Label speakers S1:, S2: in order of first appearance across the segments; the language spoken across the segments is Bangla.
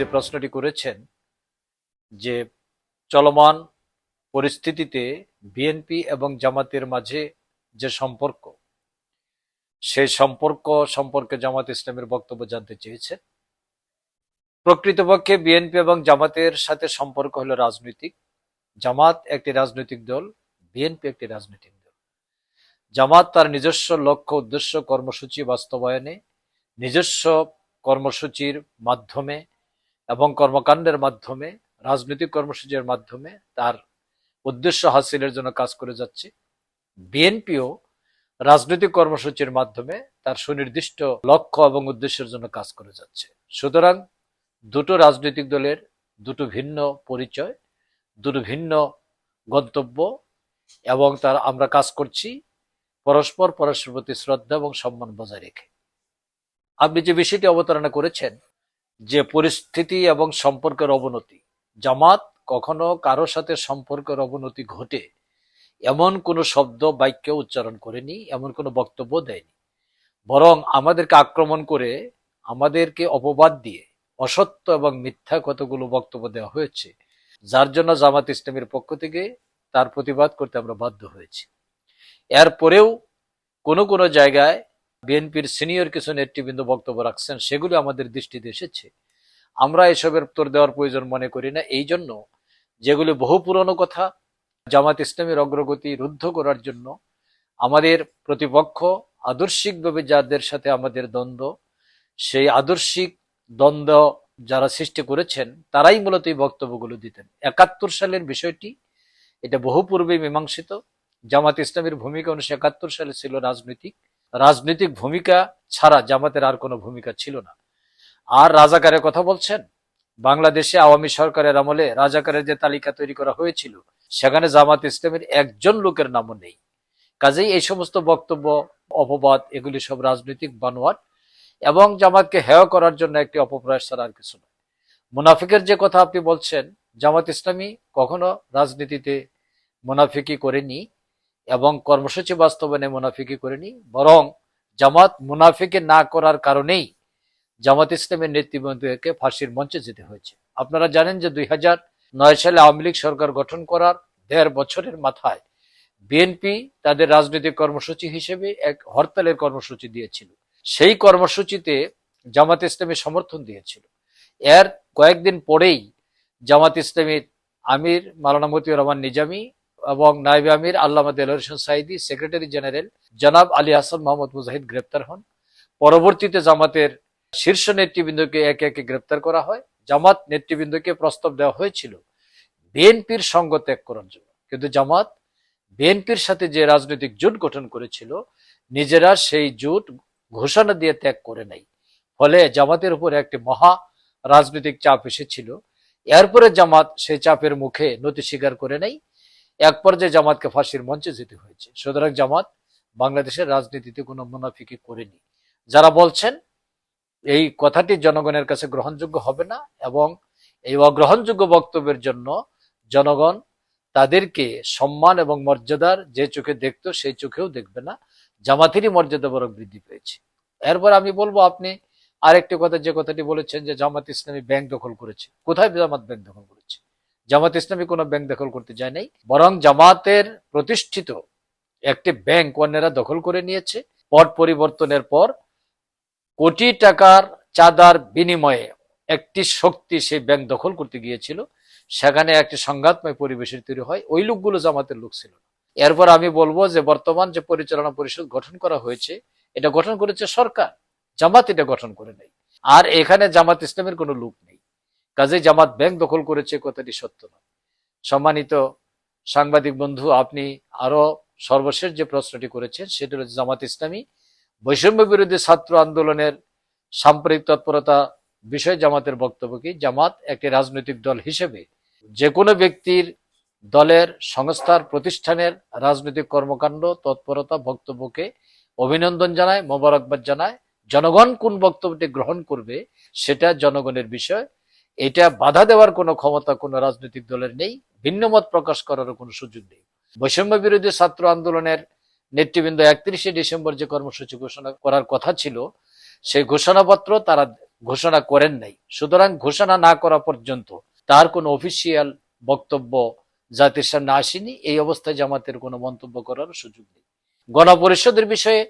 S1: যে প্রশ্নটি করেছেন যে চলমান পরিস্থিতিতে বিএনপি এবং জামাতের মাঝে যে সম্পর্ক, সেই সম্পর্ক সম্পর্কে জামাত ইসলামের বক্তব্য জানতে চেয়েছেন। প্রকৃতপক্ষে বিএনপি এবং জামাতের সাথে সম্পর্ক হলো রাজনৈতিক। জামাত একটি রাজনৈতিক দল বিএনপি একটি রাজনৈতিক দল। জামাত তার নিজস্ব লক্ষ্য, উদ্দেশ্য, কর্মসূচি বাস্তবায়নে, নিজস্ব কর্মসূচির মাধ্যমে এবং কর্মকাণ্ডের মাধ্যমে, রাজনৈতিক কর্মসূচির মাধ্যমে তার উদ্দেশ্য হাসিলের জন্য কাজ করে যাচ্ছে। বিএনপিও রাজনৈতিক কর্মসূচির মাধ্যমে তার সুনির্দিষ্ট লক্ষ্য এবং উদ্দেশ্যের জন্য কাজ করে যাচ্ছে। সুতরাং দুটো রাজনৈতিক দলের দুটো ভিন্ন পরিচয়, দুটো ভিন্ন গন্তব্য এবং তার আমরা কাজ করছি পরস্পর পরস্পর প্রতি শ্রদ্ধা এবং সম্মান বজায় রেখে। আপনি যে বিষয়টি অবতারণা করেছেন যে পরিস্থিতি এবং সম্পর্কের অবনতি। জামাত কখনো কারও সাথে সম্পর্কের অবনতি ঘটে এমন কোনো শব্দ, বাক্য উচ্চারণ করেনি, এমন কোনো বক্তব্য দেয়নি। বরং আমাদেরকে আক্রমণ করে আমাদেরকে অপবাদ দিয়ে অসত্য এবং মিথ্যা কতগুলো বক্তব্য দেওয়া হয়েছে, যার জন্য জামাত ইসলামের পক্ষ থেকে তার প্রতিবাদ করতে আমরা বাধ্য হয়েছি। এরপরেও কোনো কোনো জায়গায় বিএনপির সিনিয়র কিছু নেতৃবৃন্দ বক্তব্য রাখছেন, সেগুলো আমাদের দৃষ্টিতে এসেছে। আমরা এসবের উত্তর দেওয়ার প্রয়োজন মনে করি না। এই জন্য যেগুলি বহু পুরনো কথা, জামাত ইসলামের অগ্রগতি রুদ্ধ করার জন্য আমাদের প্রতিপক্ষ আদর্শিকভাবে যাদের সাথে আমাদের দ্বন্দ্ব, সেই আদর্শিক দ্বন্দ্ব যারা সৃষ্টি করেছেন, তারাই মূলত এই বক্তব্যগুলো দিতেন। একাত্তর সালের বিষয়টি, এটা বহু পূর্বে মীমাংসিত। জামাত ইসলামের ভূমিকা উনিশশো একাত্তর সালে ছিল রাজনৈতিক। রাজনৈতিক ভূমিকা ছাড়া জামাতের আর কোনো ভূমিকা ছিল না। আর রাজাকারের কথা বলছেন? বাংলাদেশে আওয়ামী সরকারের আমলে রাজাকারের যে তালিকা তৈরি করা হয়েছিল, সেখানে জামাত ইসলামের একজন লোকের নামও নেই। কাজেই এই সমস্ত বক্তব্য, অপবাদ, এগুলি সব রাজনৈতিক বানোয়াট, এবং জামাতকে হেয় করার জন্য একটি অপপ্রয়াস ছাড়া আর কিছু নয়। মুনাফিকের যে কথা আপনি বলছেন, জামাত ইসলামী কখনো রাজনীতিতে মুনাফিকি করেনি এবং কর্মসূচি বাস্তবায়নে মুনাফিকি করেনি, বরং জামাত মুনাফিকে না করার কারণেই জামাত ইসলামের নেতৃবৃন্দকে ফাঁসির মঞ্চে যেতে হয়েছে। আপনারা জানেন যে দুই নয় সালে আওয়ামী লীগ সরকার গঠন করার দেড় বছরের মাথায় বিএনপি তাদের রাজনৈতিক কর্মসূচি হিসেবে এক হরতালের কর্মসূচি দিয়েছিল। সেই কর্মসূচিতে জামাত ইসলামী সমর্থন দিয়েছিল। এর কয়েকদিন পরেই জামাত ইসলামীর আমির মালানা মতিউর রহমান নিজামী এবং নাইব আমির আল্লামা দেল হোসেন সাইদি, সেক্রেটারি জেনারেল জনাব আলী হাসান মোহাম্মদ মুজাহিদ গ্রেপ্তার হন। পরবর্তীতে জামাতের শীর্ষ নেতৃবৃন্দকে একে একে গ্রেপ্তার করা হয়। জামাত নেতৃবৃন্দকে প্রস্তাব দেওয়া হয়েছিল বিএনপির সঙ্গ ত্যাগ করার জন্য। কিন্তু জামাত বিএনপির সাথে যে রাজনৈতিক জোট গঠন করেছিল, নিজেরা সেই জোট ঘোষণা দিয়ে ত্যাগ করে নাই। ফলে জামাতের উপর একটি মহা রাজনৈতিক চাপ এসেছিল। এরপরে জামাত সেই চাপের মুখে নতি স্বীকার করে নাই এক পর্যায়ে জামাতকে ফাঁসির মঞ্চে যেতে হয়েছে। সুতরাং জামাত বাংলাদেশের রাজনীতিতে কোনো মুনাফিকে করেনি। যারা বলছেন, এই কথাটি জনগণের কাছে গ্রহণযোগ্য হবে না এবং এই অগ্রহণযোগ্য বক্তব্যের জন্য জনগণ তাদেরকে সম্মান এবং মর্যাদার যে চোখে দেখতো সেই চোখেও দেখবে না। জামাতেরই মর্যাদা বরং বৃদ্ধি পেয়েছে। এরপর আমি বলব, আপনি আরেকটি কথা, যে কথাটি বলেছেন যে জামাত ইসলামী ব্যাংক দখল করেছে। কোথায় জামাত ব্যাংক দখল করেছে? জামাত ইসলামী কোনো ব্যাংক দখল করতে যায় নাই, বরং জামাতের প্রতিষ্ঠিত একটি ব্যাংক অন্যেরা দখল করে নিয়েছে। পট পরিবর্তনের পর কোটি টাকার চাঁদার বিনিময়ে একটি শক্তি সেই ব্যাংক দখল করতে গিয়েছিল। সেখানে একটি সংঘাতময় পরিবেশের তৈরি হয়। ওই লোকগুলো জামাতের লোক ছিল এরপর আমি বলব যে বর্তমান যে পরিচালনা পরিষদ গঠন করা হয়েছে, এটা গঠন করেছে সরকার। জামাত এটা গঠন করে নেই আর এখানে জামাত ইসলামের কোনো লোক নেই। কাজে জামাত ব্যাংক দখল করেছে, কথাটি সত্য নয়। সম্মানিত সাংবাদিক বন্ধু, আপনি আরও সর্বশেষ যে প্রশ্নটি করেছেন, সেটি হচ্ছে জামাত ইসলামী বৈষম্য বিরোধী ছাত্র আন্দোলনের সাম্প্রতিক তৎপরতা বিষয়ে জামাতের বক্তব্য কি? জামাত একটি রাজনৈতিক দল হিসেবে যে কোনো ব্যক্তির দলের সংস্থার প্রতিষ্ঠানের রাজনৈতিক কর্মকাণ্ড, তৎপরতা, বক্তব্যকে অভিনন্দন জানায়, মোবারকবাদ জানায়। জনগণ কোন বক্তব্যটি গ্রহণ করবে, সেটা জনগণের বিষয়। এটা বাধা দেওয়ার কোনো ক্ষমতা কোনো রাজনৈতিক দলের নেই, ভিন্ন মত প্রকাশ করারও কোনো সুযোগ নেই। বৈষম্য বিরোধী ছাত্র আন্দোলনের নেতৃবৃন্দ একত্রিশে ডিসেম্বর যে কর্মসূচি ঘোষণা করার কথা ছিল, সেই ঘোষণাপত্র তারা ঘোষণা করেন নাই। সুতরাং ঘোষণা না করা পর্যন্ত তার কোনো অফিসিয়াল বক্তব্য জাতির সামনে আসেনি, এই অবস্থায় জামাতের কোনো মন্তব্য করার সুযোগ নেই। গণপরিষদের বিষয়ে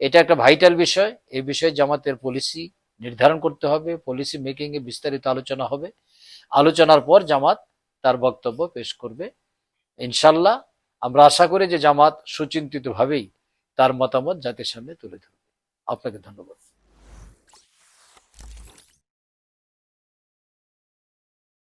S1: এটা একটা ভাইটাল বিষয় এই বিষয়ে জামাতের পলিসি নির্ধারণ করতে হবে পলিসি মেকিং এ বিস্তারিত আলোচনা হবে। আলোচনার পর জামাত তার বক্তব্য পেশ করবে। ইনশাল্লাহ, আমরা আশা করি যে জামাত সুচিন্তিতভাবেই তার মতামত জাতির সামনে তুলে ধরবে। আপনাকে ধন্যবাদ।